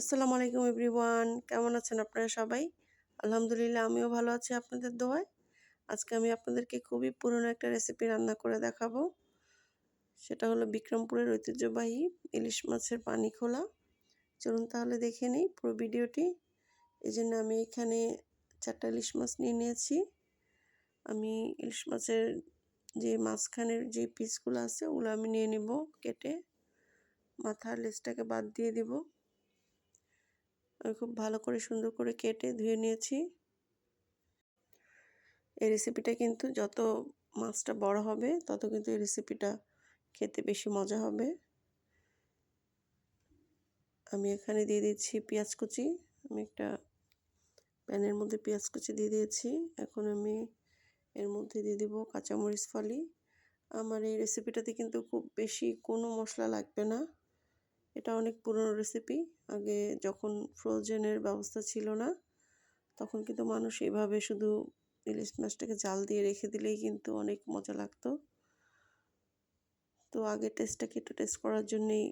আসসালামু আলাইকুম এভরিওয়ান। কেমন আছেন আপনারা সবাই? আলহামদুলিল্লাহ, আমিও ভালো আছি আপনাদের দোয়ায়। আজকে আমি আপনাদেরকে খুবই পুরনো একটা রেসিপি রান্না করে দেখাবো। সেটা হলো বিক্রমপুরের ঐতিহ্যবাহী ইলিশ মাছের পানি খোলা। চলুন তাহলে দেখে নিই পুরো ভিডিওটি। এই জন্য আমি এখানে চারটা ইলিশ মাছ নিয়ে নিয়েছি। আমি ইলিশ মাছের যে মাঝখানের যে পিসগুলো আছে, ওগুলো আমি নিয়ে নিব কেটে। মাথার লেজটাকে বাদ দিয়ে দিব। খুব ভালো করে সুন্দর করে কেটে ধুয়ে নিয়েছি। এই রেসিপিটা কিন্তু যত মাছটা বড় হবে, তত কিন্তু এই রেসিপিটা খেতে বেশি মজা হবে। আমি এখানে দিয়ে দিচ্ছি পেঁয়াজ কুচি। আমি একটা প্যানের মধ্যে পেঁয়াজ কুচি দিয়ে দিয়েছি। এখন আমি এর মধ্যে দিয়ে দিব কাঁচামরিচ ফালি। আমার এই রেসিপিটাতে কিন্তু খুব বেশি কোনো মশলা লাগবে না। এটা অনেক পুরনো রেসিপি আগে যখন ফ্রোজেনের ব্যবস্থা ছিল না, তখন কিন্তু মানুষ এভাবে শুধু ইলিশ মাছটাকে জাল দিয়ে রেখে দিলেই কিন্তু অনেক মজা লাগতো। তো আগে টেস্টটাকে একটু টেস্ট করার জন্যেই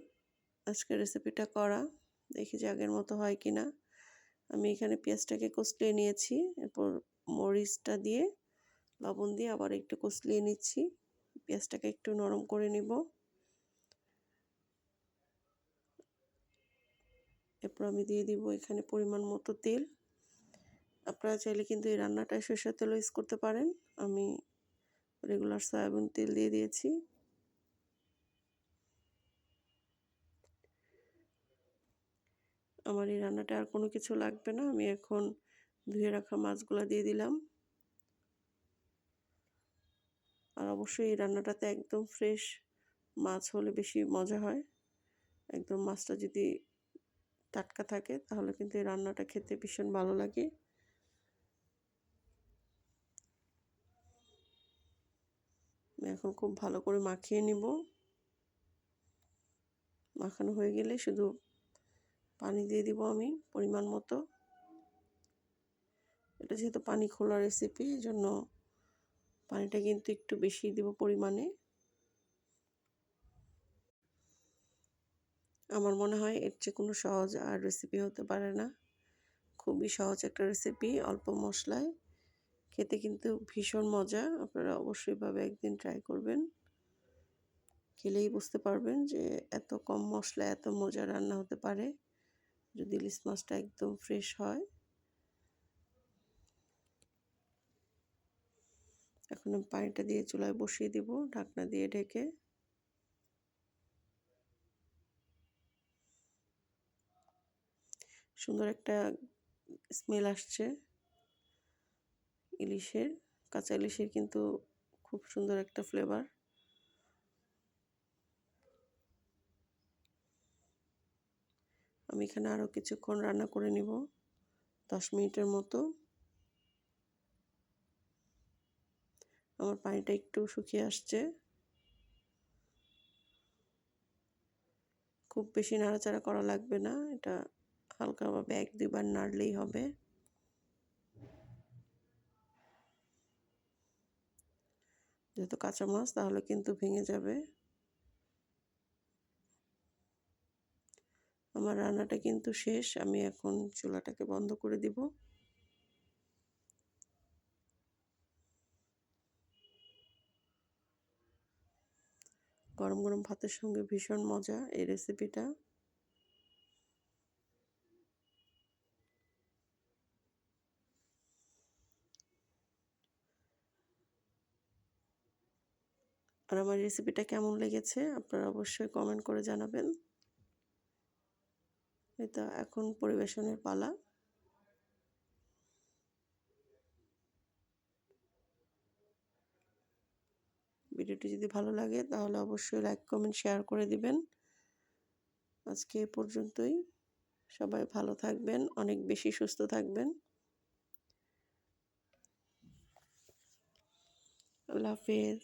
আজকের রেসিপিটা করা। দেখি যে আগের মতো হয় কি না আমি এখানে পেঁয়াজটাকে কষলিয়ে নিয়েছি, এরপর মরিচটা দিয়ে লবণ দিয়ে আবার একটু কষলিয়ে নিচ্ছি। পেঁয়াজটাকে একটু নরম করে নিব। এরপর আমি দিয়ে দিব এখানে পরিমাণ মতো তেল। আপনারা চাইলে কিন্তু এই রান্নাটায় সরষের তেলও ইউজ করতে পারেন। আমি রেগুলার সয়াবিন তেল দিয়ে দিয়েছি। আমার এই রান্নাটা আর কোনো কিছু লাগবে না। আমি এখন ধুয়ে রাখা মাছগুলো দিয়ে দিলাম। আর অবশ্যই এই রান্নাটাতে একদম ফ্রেশ মাছ হলে বেশি মজা হয়। একদম মাছটা যদি টাটকা থাকে, তাহলে কিন্তু এই রান্নাটা খেতে ভীষণ ভালো লাগে। এখন খুব ভালো করে মাখিয়ে নিব। মাখানো হয়ে গেলে শুধু পানি দিয়ে দিব আমি পরিমাণ মতো। এটা যেহেতু পানি খোলা রেসিপি এই জন্য পানিটা কিন্তু একটু বেশি দিব পরিমাণে। আমার মনে হয় এর চেয়ে কোনো সহজ আর রেসিপি হতে পারে না। খুবই সহজ একটা রেসিপি অল্প মশলায়। খেতে কিন্তু ভীষণ মজা, আপনারা অবশ্যইভাবে একদিন ট্রাই করবেন। খেলেই বুঝতে পারবেন যে এত কম মশলা, এত মজা রান্না হতে পারে। যদি ইলিশ মাছটা একদম ফ্রেশ হয়। এখন আমি পানিটা দিয়ে চুলায় বসিয়ে দিব, ঢাকনা দিয়ে ঢেকে। সুন্দর একটা স্মেল আসছে। ইলিশের, কাঁচা ইলিশের কিন্তু খুব সুন্দর একটা ফ্লেভার আমি এখানে আরও কিছুক্ষণ রান্না করে নিব, দশ মিনিটের মতো। আমার পানিটা একটু শুকিয়ে আসছে। খুব বেশি নাড়াচাড়া করা লাগবে না, এটা হালকাভাবে এক দুবার নাড়লেই হবে। যেহেতু কাঁচা মাছ, তাহলে কিন্তু ভেঙে যাবে। আমার রান্নাটা কিন্তু শেষ, আমি এখন চুলাটাকে বন্ধ করে দিব। গরম গরম ভাতের সঙ্গে ভীষণ মজা এই রেসিপিটা আর আমার রেসিপিটা কেমন লেগেছে আপনারা অবশ্যই কমেন্ট করে জানাবেন। এটা এখন পরিবেশনের পালা। ভিডিওটি যদি ভালো লাগে তাহলে অবশ্যই লাইক কমেন্ট শেয়ার করে দিবেন। আজকে এ পর্যন্তই। সবাই ভালো থাকবেন, অনেক বেশি সুস্থ থাকবেন। আল্লাহ হাফেজ।